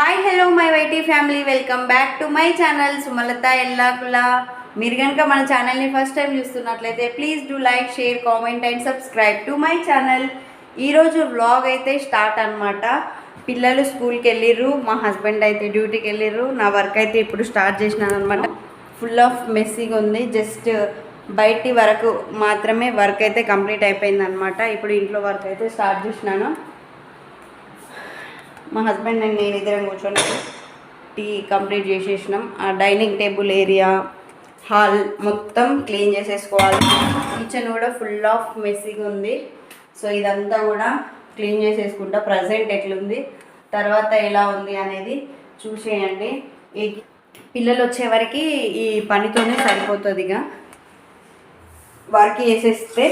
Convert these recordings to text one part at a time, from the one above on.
Hi hello my YT family welcome back to my channel Sumalatha Ellakula మీరు కనుక మన ఛానల్ని ఫస్ట్ టైం చూస్తున్నట్లయితే please do like share comment and subscribe to my channel ఈరోజు vlog అయితే start అనమాట పిల్లలు స్కూల్కి వెళ్ళిర్రు మా హస్బెండ్ అయితే డ్యూటీకి వెళ్ళిర్రు నా వర్క్ అయితే ఇప్పుడు స్టార్ట్ చేసినాను అనమాట ఫుల్ ఆఫ్ మెస్సీగా ఉంది. జస్ట్ బయటి వరకు మాత్రమే వర్క్ అయితే కంప్లీట్ అయిపోయింది అనమాట ఇప్పుడు ఇంట్లో వర్క్ అయితే స్టార్ట్ చేసినాను. మా హస్బెండ్ అండ్ నేను ఇద్దరం కూర్చొని టీ కంప్లీట్ చేసేసినాం. ఆ డైనింగ్ టేబుల్ ఏరియా హాల్ మొత్తం క్లీన్ చేసేసుకోవాలి. కిచెన్ కూడా ఫుల్ ఆఫ్ మెస్సీగా ఉంది. సో ఇదంతా కూడా క్లీన్ చేసేసుకుంటా. ప్రజెంట్ ఎట్లుంది తర్వాత ఎలా ఉంది అనేది చూసేయండి. ఈ పిల్లలు వచ్చేవరకు ఈ పనితోనే సరిపోతుంది ఇక. వర్క్ చేసేస్తే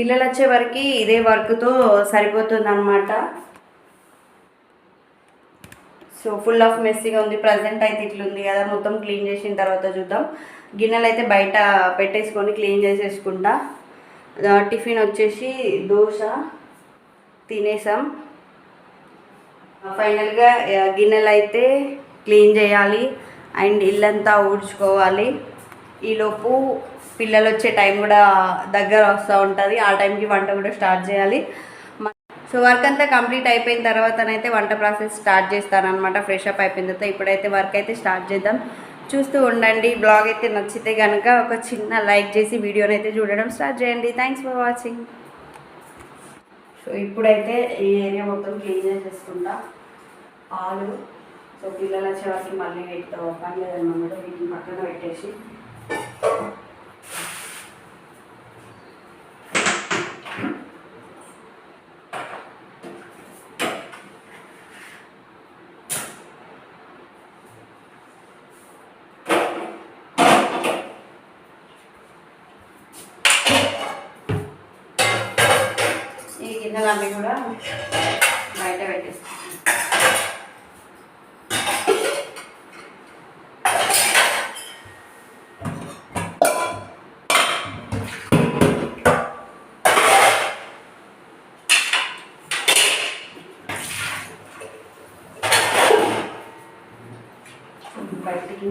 పిల్లలు వచ్చే వరకు ఇదే వర్క్తో సరిపోతుందన్నమాట. సో ఫుల్ ఆఫ్ మెస్సీగా ఉంది. ప్రజెంట్ అయితే ఇట్లుంది కదా. మొత్తం క్లీన్ చేసిన తర్వాత చూద్దాం. గిన్నెలు అయితే బయట పెట్టేసుకొని క్లీన్ చేసేసుకుంటా. టిఫిన్ వచ్చేసి దోశ తినేసాం. ఫైనల్గా గిన్నెలు అయితే క్లీన్ చేయాలి. అండ్ ఇల్లంతా ఊడ్చుకోవాలి. ఈలోపు పిల్లలు వచ్చే టైం కూడా దగ్గర వస్తూ ఉంటుంది. ఆ టైంకి వంట కూడా స్టార్ట్ చేయాలి. సో వర్క్ అంతా కంప్లీట్ అయిపోయిన తర్వాతనైతే వంట ప్రాసెస్ స్టార్ట్ చేస్తానమాట ఫ్రెష్ అప్ అయిపోయిన తర్వాత ఇప్పుడైతే వర్క్ అయితే స్టార్ట్ చేద్దాం. చూస్తూ ఉండండి. బ్లాగ్ అయితే నచ్చితే కనుక ఒక చిన్న లైక్ చేసి వీడియోని అయితే చూడడం స్టార్ట్ చేయండి. థ్యాంక్స్ ఫర్ వాచింగ్ సో ఇప్పుడైతే ఈ ఏరియా మొత్తం క్లీన్ చేసేసుకుంటా. పాలు సో పిల్లలు వచ్చే వరకు మళ్ళీ వీటితో పని లేదన్నమాట. వీటిని పక్కన పెట్టేసి. ఈ కూడా బయట పెట్టేస్తాం బయటికి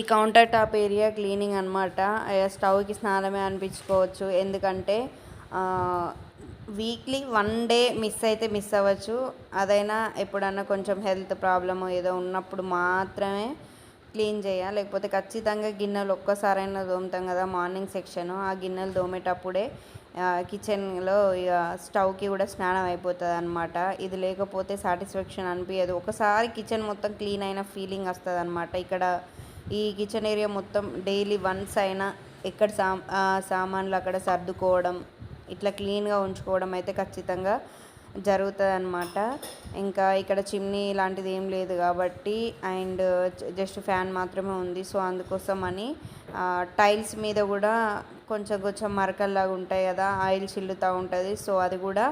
ఈ కౌంటర్ టాప్ ఏరియా క్లీనింగ్ అనమాట స్టవ్కి స్నానమే అనిపించుకోవచ్చు. ఎందుకంటే వీక్లీ వన్ డే మిస్ అయితే మిస్ అవ్వచ్చు. అదైనా ఎప్పుడన్నా కొంచెం హెల్త్ ప్రాబ్లమ్ ఏదో ఉన్నప్పుడు మాత్రమే క్లీన్ చేయాలి. లేకపోతే ఖచ్చితంగా గిన్నెలు ఒక్కసారైనా దోముతాం కదా మార్నింగ్ సెక్షన్. ఆ గిన్నెలు దోమేటప్పుడే కిచెన్లో ఇక స్టవ్కి కూడా స్నానం అయిపోతుంది అనమాట ఇది లేకపోతే సాటిస్ఫాక్షన్ అనిపించదు ఒకసారి కిచెన్ మొత్తం క్లీన్ అయిన ఫీలింగ్ వస్తుంది అనమాట ఇక్కడ ఈ కిచెన్ ఏరియా మొత్తం డైలీ వన్స్ అయినా ఎక్కడ సా సామాన్లు అక్కడ సర్దుకోవడం ఇట్లా క్లీన్గా ఉంచుకోవడం అయితే ఖచ్చితంగా జరుగుతుంది అనమాట ఇంకా ఇక్కడ చిమ్నీ లాంటిది ఏం లేదు కాబట్టి అండ్ జస్ట్ ఫ్యాన్ మాత్రమే ఉంది. సో అందుకోసం అని టైల్స్ మీద కూడా కొంచెం కొంచెం మరకల్లాగా ఉంటాయి కదా ఆయిల్ చిల్లుతూ ఉంటుంది. సో అది కూడా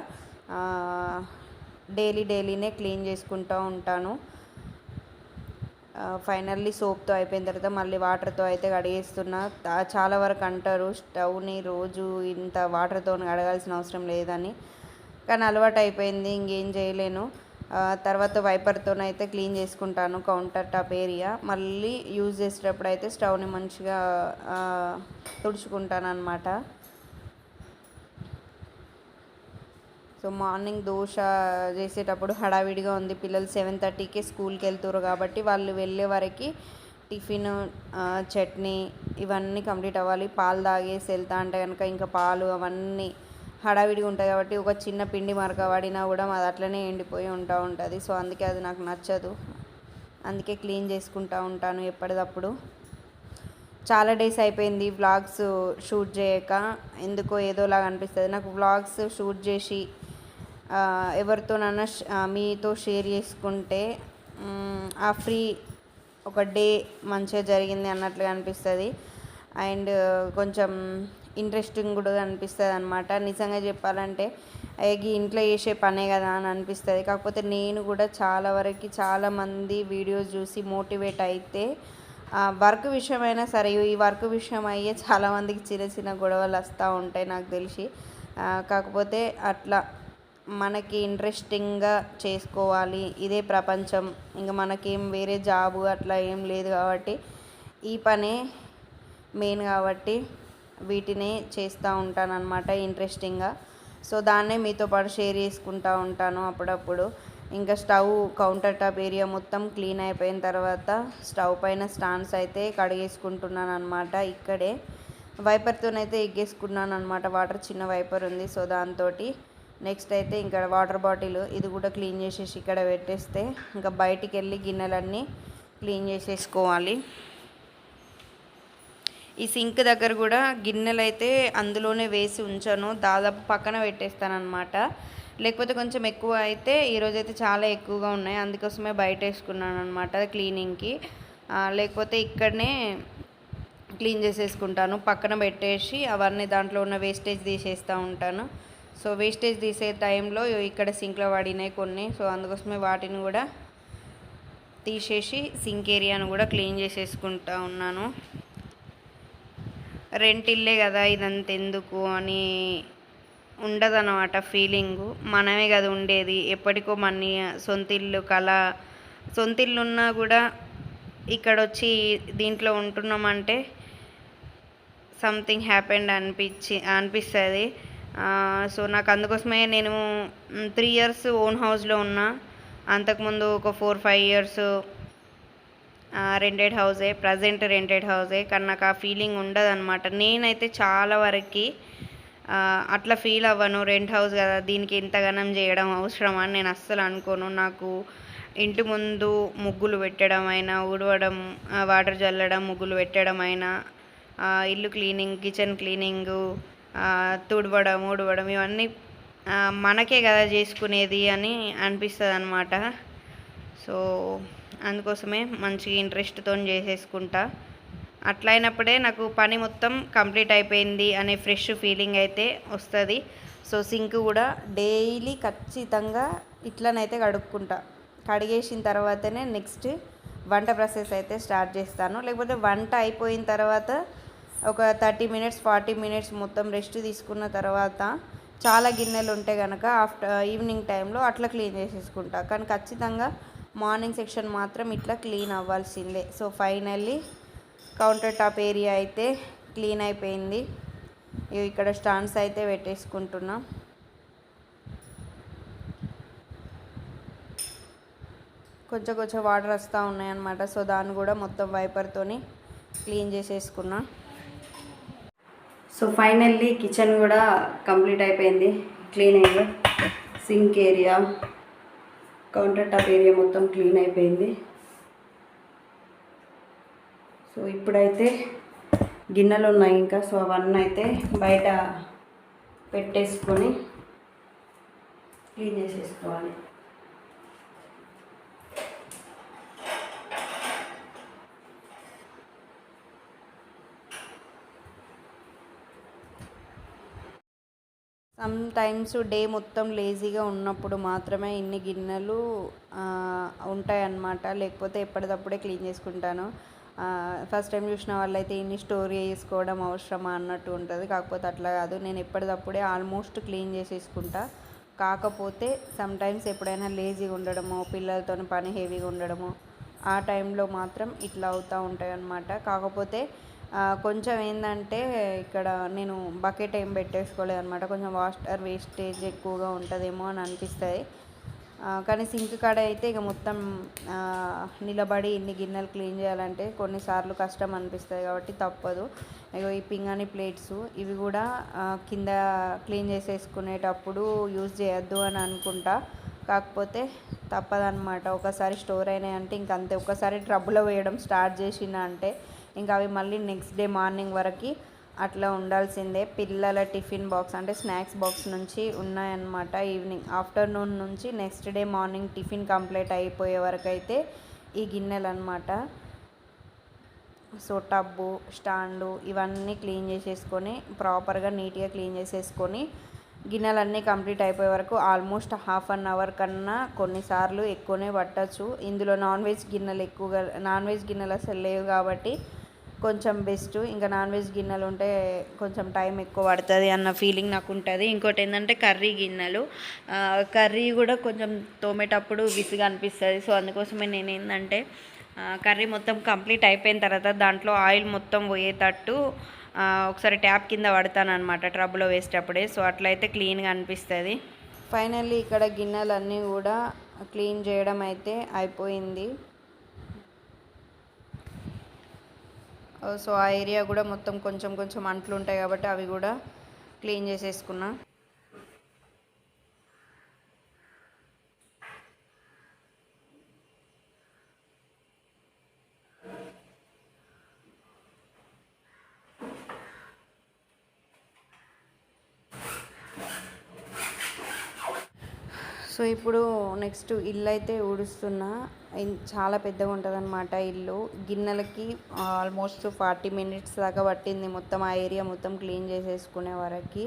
డైలీ డైలీనే క్లీన్ చేసుకుంటూ ఉంటాను. ఫైనల్లీ సోప్తో అయిపోయిన తర్వాత మళ్ళీ వాటర్తో అయితే కడిగేస్తున్నా. చాలా వరకు అంటారు స్టవ్ని రోజు ఇంత వాటర్తో కడగాల్సిన అవసరం లేదని. కానీ అలవాటు అయిపోయింది ఇంకేం చేయలేను. తర్వాత వైపర్తోనైతే క్లీన్ చేసుకుంటాను కౌంటర్ టాప్ ఏరియా. మళ్ళీ యూజ్ చేసేటప్పుడు అయితే స్టవ్ని మంచిగా తుడుచుకుంటాను అనమాట సో మార్నింగ్ దోశ చేసేటప్పుడు హడావిడిగా ఉంది. పిల్లలు సెవెన్ థర్టీకి స్కూల్కి వెళ్తారు కాబట్టి వాళ్ళు వెళ్ళే వరకు టిఫిన్ చట్నీ ఇవన్నీ కంప్లీట్ అవ్వాలి. పాలు తాగేసి వెళ్తా అంటే కనుక ఇంకా పాలు అవన్నీ హడావిడిగా ఉంటాయి కాబట్టి ఒక చిన్న పిండి మరక పడినా కూడా అది అట్లనే ఎండిపోయి ఉంటా ఉంటుంది. సో అందుకే అది నాకు నచ్చదు. అందుకే క్లీన్ చేసుకుంటా ఉంటాను ఎప్పటికప్పుడు చాలా డేస్ అయిపోయింది వ్లాగ్స్ షూట్ చేయక. ఎందుకో ఏదోలాగా అనిపిస్తుంది. నాకు వ్లాగ్స్ షూట్ చేసి ఎవరితోనైనా మీతో షేర్ చేసుకుంటే ఆ ఫ్రీ ఒక డే మంచిగా జరిగింది అన్నట్లుగా అనిపిస్తుంది. అండ్ కొంచెం ఇంట్రెస్టింగ్ కూడా అనిపిస్తుంది అనమాట నిజంగా చెప్పాలంటే ఈ ఇంట్లో చేసే పనే కదా అని అనిపిస్తుంది. కాకపోతే నేను కూడా చాలా వరకు చాలామంది వీడియోస్ చూసి మోటివేట్ అయితే వర్క్ విషయమైనా సరే ఈ వర్క్ విషయం అయ్యే చాలామందికి చిన్న చిన్న గొడవలు వస్తూ ఉంటాయి నాకు తెలిసి. కాకపోతే అట్లా మనకి ఇంట్రెస్టింగ్గా చేసుకోవాలి. ఇదే ప్రపంచం. ఇంకా మనకేం వేరే జాబు అట్లా ఏం లేదు కాబట్టి ఈ పనే మెయిన్ కాబట్టి వీటినే చేస్తూ ఉంటాను అనమాట ఇంట్రెస్టింగ్గా సో దాన్నే మీతో పాటు షేర్ చేసుకుంటూ ఉంటాను అప్పుడప్పుడు. ఇంకా స్టవ్ కౌంటర్ టాప్ ఏరియా మొత్తం క్లీన్ అయిపోయిన తర్వాత స్టవ్ పైన స్టాండ్స్ అయితే కడిగేసుకుంటున్నాను అనమాట ఇక్కడే. వైపర్తోనైతే ఎగ్గేసుకున్నాను అనమాట వాటర్ చిన్న వైపర్ ఉంది. సో దాంతో నెక్స్ట్ అయితే ఇంకా వాటర్ బాటిల్ ఇది కూడా క్లీన్ చేసేసి ఇక్కడ పెట్టేస్తే ఇంకా బయటికి వెళ్ళి గిన్నెలన్నీ క్లీన్ చేసేసుకోవాలి. ఈ సింక్ దగ్గర కూడా గిన్నెలు అయితే అందులోనే వేసి ఉంచాను. దాదాపు పక్కన పెట్టేస్తాను అనమాట లేకపోతే కొంచెం ఎక్కువ అయితే ఈరోజు అయితే చాలా ఎక్కువగా ఉన్నాయి. అందుకోసమే బయట వేసుకున్నాను అనమాట క్లీనింగ్కి లేకపోతే ఇక్కడనే క్లీన్ చేసేసుకుంటాను. పక్కన పెట్టేసి అవన్నీ దాంట్లో ఉన్న వేస్టేజ్ తీసేస్తూ ఉంటాను. సో వేస్టేజ్ తీసే టైంలో ఇక్కడ సింక్లో పడినాయి కొన్ని. సో అందుకోసమే వాటిని కూడా తీసేసి సింక్ ఏరియాను కూడా క్లీన్ చేసేసుకుంటా ఉన్నాను. రెంట్ ఇల్లే కదా ఇదంత ఎందుకు అని ఉండదన్నమాట ఫీలింగు మనమే కదా ఉండేది. ఎప్పటికో మన సొంత ఇల్లు కళ సొంత ఇల్లు ఉన్నా కూడా ఇక్కడ వచ్చి దీంట్లో ఉంటున్నామంటే సంథింగ్ హ్యాపెండ్ అనిపించి అనిపిస్తుంది. సో నాకు అందుకోసమే నేను త్రీ ఇయర్స్ ఓన్ హౌస్లో ఉన్నా. అంతకుముందు ఒక ఫోర్ ఫైవ్ ఇయర్స్ రెంటెడ్ హౌసే ప్రజెంట్ రెంటెడ్ హౌసే కానీ నాకు ఆ ఫీలింగ్ ఉండదన్నమాట. నేనైతే చాలా వరకు అట్లా ఫీల్ అవ్వను. రెంట్ హౌస్ కదా దీనికి ఇంతగానం చేయడం అవసరం అని నేను అస్సలు అనుకోను. నాకు ఇంటి ముందు ముగ్గులు పెట్టడం అయినా ఊడవడం వాటర్ చల్లడం ముగ్గులు పెట్టడం అయినా ఇల్లు క్లీనింగ్ కిచెన్ క్లీనింగు తుడవడం ఊడవడం ఇవన్నీ మనకే కదా చేసుకునేది అని అనిపిస్తుంది అనమాట సో అందుకోసమే మంచిగా ఇంట్రెస్ట్తో చేసేసుకుంటా. అట్లా అయినప్పుడే నాకు పని మొత్తం కంప్లీట్ అయిపోయింది అనే ఫ్రెష్ ఫీలింగ్ అయితే వస్తుంది. సో సింక్ కూడా డైలీ ఖచ్చితంగా ఇట్లనైతే కడుక్కుంటా. కడిగేసిన తర్వాతనే నెక్స్ట్ వంట ప్రాసెస్ అయితే స్టార్ట్ చేస్తాను. లేకపోతే వంట అయిపోయిన తర్వాత ఒక థర్టీ మినిట్స్ ఫార్టీ మినిట్స్ మొత్తం రెస్ట్ తీసుకున్న తర్వాత చాలా గిన్నెలు ఉంటే కనుక ఆఫ్టర్ ఈవినింగ్ టైంలో అట్లా క్లీన్ చేసేసుకుంటా. కానీ ఖచ్చితంగా మార్నింగ్ సెక్షన్ మాత్రం ఇట్లా క్లీన్ అవ్వాల్సిందే. So finally counter top area అయితే క్లీన్ అయిపోయింది. ఇక్కడ స్టాండ్స్ అయితే పెట్టేసుకుంటున్నాం. కొంచెం కొంచెం వాటర్ వస్తూ ఉన్నాయన్నమాట. సో దాన్ని కూడా మొత్తం వైపర్తోని క్లీన్ చేసేసుకున్నా. సో ఫైనల్లీ కిచెన్ కూడా కంప్లీట్ అయిపోయింది. Cleaning sink area counter top area మొత్తం క్లీన్ అయిపోయింది. సో ఇప్పుడైతే గిన్నెలు ఉన్నాయి ఇంకా. సో అవన్నీ అయితే బయట పెట్టేసుకొని క్లీన్ చేసేసుకోవాలి. సమ్ టైమ్స్ డే మొత్తం లేజీగా ఉన్నప్పుడు మాత్రమే ఇన్ని గిన్నెలు ఉంటాయన్నమాట. లేకపోతే ఎప్పటికప్పుడే క్లీన్ చేసుకుంటాను. ఫస్ట్ టైం చూసిన వాళ్ళైతే ఇన్ని స్టోర్ చేసుకోవడం అవసరమా అన్నట్టు ఉంటుంది. కాకపోతే అట్లా కాదు. నేను ఎప్పటికప్పుడే ఆల్మోస్ట్ క్లీన్ చేసేసుకుంటా. కాకపోతే సమ్ టైమ్స్ ఎప్పుడైనా లేజీగా ఉండడమో పిల్లలతో పని హెవీగా ఉండడమో ఆ టైంలో మాత్రం ఇట్లా అవుతూ ఉంటాయి అన్నమాట కాకపోతే కొంచెం ఏంటంటే ఇక్కడ నేను బకెట్ ఏం పెట్టేసుకోలేదు అనమాట కొంచెం వాటర్ వేస్టేజ్ ఎక్కువగా ఉంటుందేమో అని అనిపిస్తుంది. కానీ సింక్ కాడ అయితే ఇక మొత్తం నిలబడి ఇన్ని గిన్నెలు క్లీన్ చేయాలంటే కొన్నిసార్లు కష్టం అనిపిస్తుంది కాబట్టి తప్పదు. ఇగో ఈ పింగాణి ప్లేట్స్ ఇవి కూడా కింద క్లీన్ చేసేసుకునేటప్పుడు యూజ్ చేయొద్దు అని అనుకుంటా. కాకపోతే తప్పదనమాట ఒకసారి స్టోర్ అయినాయి అంటే ఇంకంతే ఒకసారి ట్రబుల్ వేయడం స్టార్ట్ చేసిన అంటే ఇంకా అవి మళ్ళీ నెక్స్ట్ డే మార్నింగ్ వరకు అట్లా ఉండాల్సిందే. పిల్లల టిఫిన్ బాక్స్ అంటే స్నాక్స్ బాక్స్ నుంచి ఉన్నాయన్నమాట. ఈవినింగ్ ఆఫ్టర్నూన్ నుంచి next day morning tiffin complete అయిపోయే వరకు అయితే ఈ గిన్నెలు అనమాట సో టబ్బు స్టాండు ఇవన్నీ క్లీన్ చేసేసుకొని ప్రాపర్గా నీట్గా క్లీన్ చేసేసుకొని గిన్నెలన్నీ కంప్లీట్ అయిపోయే వరకు ఆల్మోస్ట్ హాఫ్ అన్ అవర్ కన్నా కొన్నిసార్లు ఎక్కువనే పట్టచ్చు. ఇందులో నాన్ వెజ్ గిన్నెలు ఎక్కువగా నాన్ వెజ్ గిన్నెలు అసలు లేవు కాబట్టి కొంచెం బెస్ట్ ఇంకా నాన్ వెజ్ గిన్నెలు ఉంటే కొంచెం టైం ఎక్కువ పడుతుంది అన్న ఫీలింగ్ నాకు ఉంటుంది. ఇంకోటి ఏంటంటే కర్రీ గిన్నెలు. కర్రీ కూడా కొంచెం తోమేటప్పుడు విసిగా అనిపిస్తుంది. సో అందుకోసమే నేను ఏంటంటే కర్రీ మొత్తం కంప్లీట్ అయిపోయిన తర్వాత దాంట్లో ఆయిల్ మొత్తం పోయేటట్టు ఒకసారి ట్యాప్ కింద పడతాను అనమాట ట్రబ్లో వేసేటప్పుడే. సో అట్లయితే క్లీన్గా అనిపిస్తుంది. ఫైనల్లీ ఇక్కడ గిన్నెలన్నీ కూడా క్లీన్ చేయడం అయితే అయిపోయింది. సో ఆ ఏరియా కూడా మొత్తం కొంచెం కొంచెం అంట్లు ఉంటాయి కాబట్టి అవి కూడా క్లీన్ చేసేసుకున్నా. సో ఇప్పుడు నెక్స్ట్ ఇల్లు అయితే ఊడుస్తున్నా చాలా పెద్దగా ఉంటుంది అనమాట ఇల్లు. గిన్నెలకి ఆల్మోస్ట్ ఫార్టీ మినిట్స్ దాకా పట్టింది మొత్తం ఆ ఏరియా మొత్తం క్లీన్ చేసేసుకునే వరకు.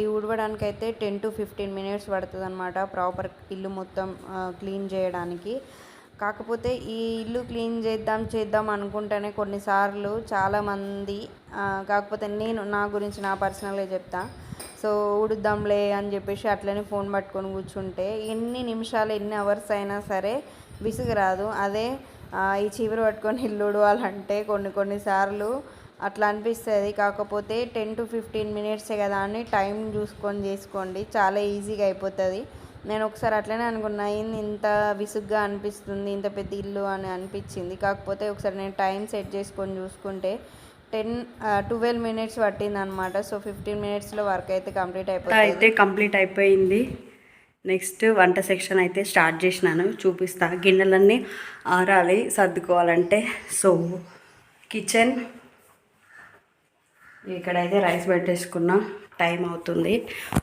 ఈ ఊడవడానికైతే అయితే టెన్ టు ఫిఫ్టీన్ మినిట్స్ పడుతుంది అనమాట ప్రాపర్ ఇల్లు మొత్తం క్లీన్ చేయడానికి. కాకపోతే ఈ ఇల్లు క్లీన్ చేద్దాం చేద్దాం అనుకుంటేనే కొన్నిసార్లు చాలామంది కాకపోతే నేను నా గురించి నా పర్సనల్గా చెప్తాను సో ఉడుద్దాంలే అని చెప్పేసి అట్లనే ఫోన్ పట్టుకొని కూర్చుంటే ఎన్ని నిమిషాలు ఎన్ని అవర్స్ అయినా సరే విసుగు రాదు అదే ఈ చీపురు పట్టుకొని ఇల్లు ఉడవాలంటే కొన్ని కొన్నిసార్లు అట్లా అనిపిస్తుంది. కాకపోతే టెన్ టు ఫిఫ్టీన్ మినిట్సే కదా అని టైం చూసుకొని చేసుకోండి. చాలా ఈజీగా అయిపోతుంది. నేను ఒకసారి అట్లనే అనుకున్నా ఇంత విసుగ్గా అనిపిస్తుంది ఇంత పెద్ద ఇల్లు అని అనిపించింది. కాకపోతే ఒకసారి నేను టైం సెట్ చేసుకొని చూసుకుంటే టెన్ ట్వెల్వ్ మినిట్స్ పట్టింది అనమాట సో ఫిఫ్టీన్ మినిట్స్లో వర్క్ అయితే కంప్లీట్ అయితే కంప్లీట్ అయిపోయింది. నెక్స్ట్ వంట సెక్షన్ అయితే స్టార్ట్ చేసినాను. చూపిస్తా. గిన్నెలన్నీ ఆరాలి సర్దుకోవాలంటే. So kitchen. ఇక్కడైతే రైస్ పెట్టేసుకున్నా. టైం అవుతుంది.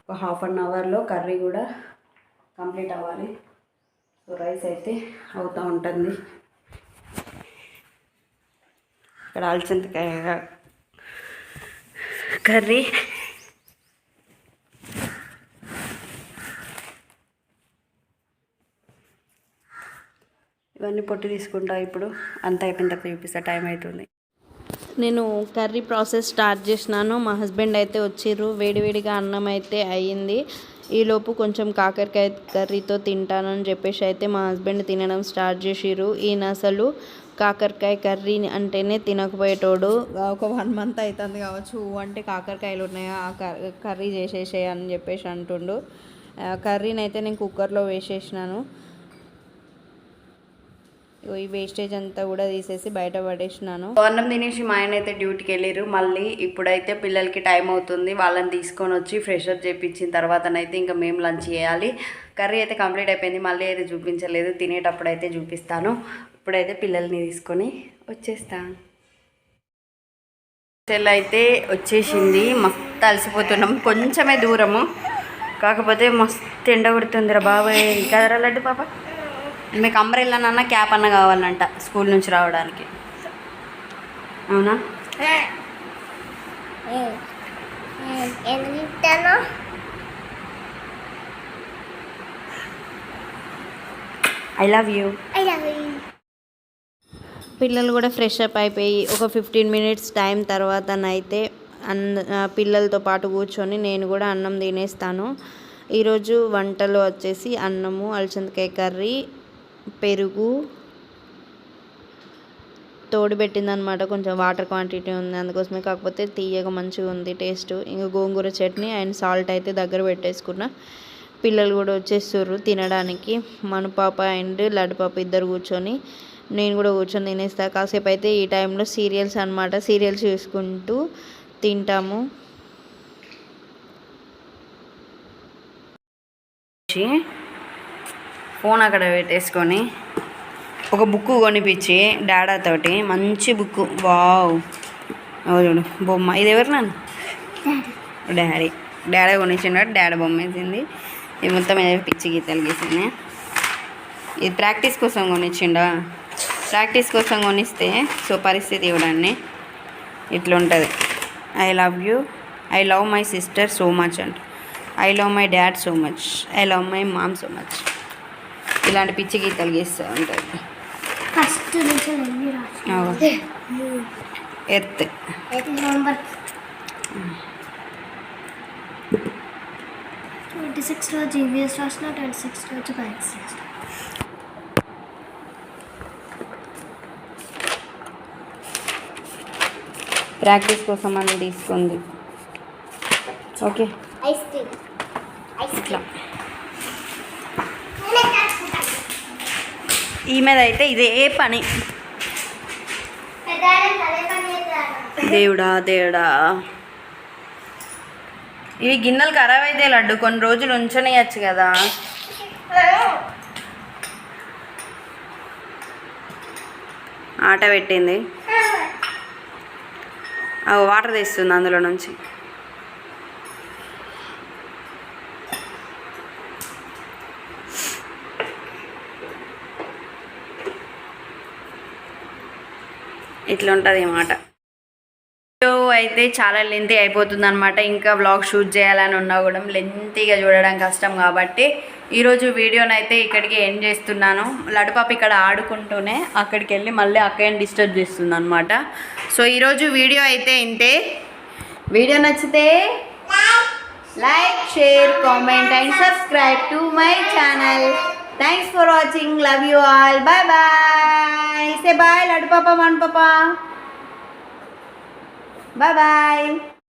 ఒక హాఫ్ అన్ అవర్లో కర్రీ కూడా కంప్లీట్ అవ్వాలి. సో రైస్ అయితే అవుతూ ఉంటుంది. ఇక్కడ అలసంతకాయ కర్రీ. ఇవన్నీ పొట్టు తీసుకుంటా ఇప్పుడు. అంత అయిపోయిన తర్వాత చూపిస్తా టైం అవుతుంది నేను కర్రీ ప్రాసెస్ స్టార్ట్ చేసినాను. మా హస్బెండ్ అయితే వచ్చిర్రు. వేడివేడిగా అన్నం అయితే అయ్యింది. ఈలోపు కొంచెం కాకరకాయ కర్రీతో తింటానని చెప్పేసి అయితే మా హస్బెండ్ తినడం స్టార్ట్ చేసిర్రు. ఈయన అసలు కాకరకాయ కర్రీ అంటేనే తినకపోయేటోడు. ఒక వన్ మంత్ అవుతుంది కావచ్చు. "ఊ అంటే కాకరకాయలు ఉన్నాయా? ఆ కర్- కర్రీ చేసేసేయ్ అని చెప్పేసి అంటుండు. ఆ కర్రీని అయితే నేను కుక్కర్లో వేసేసినాను. ఈ వేస్టేజ్ అంతా కూడా తీసేసి బయట పడేసినాను. అన్నం తినేసి మా ఆయన అయితే డ్యూటీకి వెళ్ళారు మళ్ళీ ఇప్పుడైతే పిల్లలకి టైం అవుతుంది. వాళ్ళని తీసుకొని వచ్చి ఫ్రెష్ అప్ చేయించిన తర్వాతనైతే ఇంకా మేము లంచ్ చేయాలి. కర్రీ అయితే కంప్లీట్ అయిపోయింది. మళ్ళీ అయితే చూపించలేదు. తినేటప్పుడు అయితే చూపిస్తాను. ఇప్పుడైతే పిల్లల్ని తీసుకొని వచ్చేస్తాను చెల్లి అయితే వచ్చేసింది. మస్తు అలసిపోతున్నాం. కొంచెమే దూరము. కాకపోతే మస్తు ఎండ కొడుతుందిరా బాబాయ్. కదరా లడ్డు పాప? మీకు అంబ్రెల్లానన్నా క్యాప్ అన్న కావాలంట స్కూల్ నుంచి రావడానికి. అవునా? I love you. I love you. పిల్లలు కూడా ఫ్రెష్ అప్ అయిపోయి ఒక ఫిఫ్టీన్ మినిట్స్ టైం తర్వాతనైతే అన్న ఆ, పిల్లలతో పాటు కూర్చొని నేను కూడా అన్నం తినేస్తాను. ఈరోజు వంటలు వచ్చేసి అన్నము అలచందకాయ కర్రీ పెరుగు తోడు పెట్టిందనమాట కొంచెం వాటర్ క్వాంటిటీ ఉంది అందుకోసమే. కాకపోతే తీయగా మంచిగా ఉంది టేస్ట్ ఇంకా గోంగూర చట్నీ అండ్ సాల్ట్ అయితే దగ్గర పెట్టేసుకున్నా. పిల్లలు కూడా వచ్చేస్తుర్రు తినడానికి. మన పాప అండ్ లడ్డు పాప ఇద్దరు కూర్చొని నేను కూడా కూర్చొని తినేస్తా. కాసేపు అయితే ఈ టైంలో సీరియల్స్ అనమాట సీరియల్స్ చూసుకుంటూ తింటాము. ఫోన్ అక్కడ పెట్టేసుకొని ఒక బుక్ కొనిపించి డాడాతోటి మంచి బుక్ వావ్. చూడు బొమ్మ. ఇది ఎవరు నన్ను? డాడీ. డాడీ కొనిచ్చిండు డాడీ బొమ్మ వేసింది. ఇది మొత్తం పిచ్చి గీతలు గీసింది. ఇది ప్రాక్టీస్ కోసం కొనిచ్చిండా? ప్రాక్టీస్ కోసం కొనిస్తే సో పరిస్థితి ఇవ్వడాన్ని ఇట్లుంటుంది. I love you I love my sister so much అంట. I love my dad so much I love my mom so much ఇలాంటి పిచ్చి గీతలు గీస్తూ ఉంటుంది. ఫస్ట్ నుంచి ఎన్ని రాసిన అగో. ఎత్ నవంబర్ ట్వంటీ సిక్స్లో జీవీఎస్ రాసిన ట్వంటీ సిక్స్ రోజు మ్యాథ్స్ రాసిన. ప్రాక్టీస్ కోసం అని తీసుకుంది. ఓకే. Ice cream. ఐస్ ఇట్లా. ఈమెదైతే ఇదే పని. దేవుడా దేవుడా. ఇవి గిన్నెలు ఖరాబ్ అయితే లడ్డు కొన్ని రోజులు ఉంచనియచ్చు కదా. ఆట పెట్టింది. వాటర్ తీస్తుంది అందులో నుంచి. ఇట్లా ఉంటుంది అన్నమాట అయితే చాలా లెంతీ అయిపోతుంది అనమాట ఇంకా వ్లాగ్ షూట్ చేయాలని ఉన్నా కూడా లెంతీగా చూడడం కష్టం కాబట్టి ఈరోజు వీడియోని అయితే ఇక్కడికి ఎండ్ చేస్తున్నాను. లడుపాప ఇక్కడ ఆడుకుంటూనే అక్కడికి వెళ్ళి మళ్ళీ అక్కయ్యని డిస్టర్బ్ చేస్తుంది అనమాట సో ఈరోజు వీడియో అయితే ఇంతే. వీడియో నచ్చితే like share comment and subscribe to my channel thanks for watching love you all bye bye say bye లడుపాప పాప. మన్ పాప బాయ్ బాయ్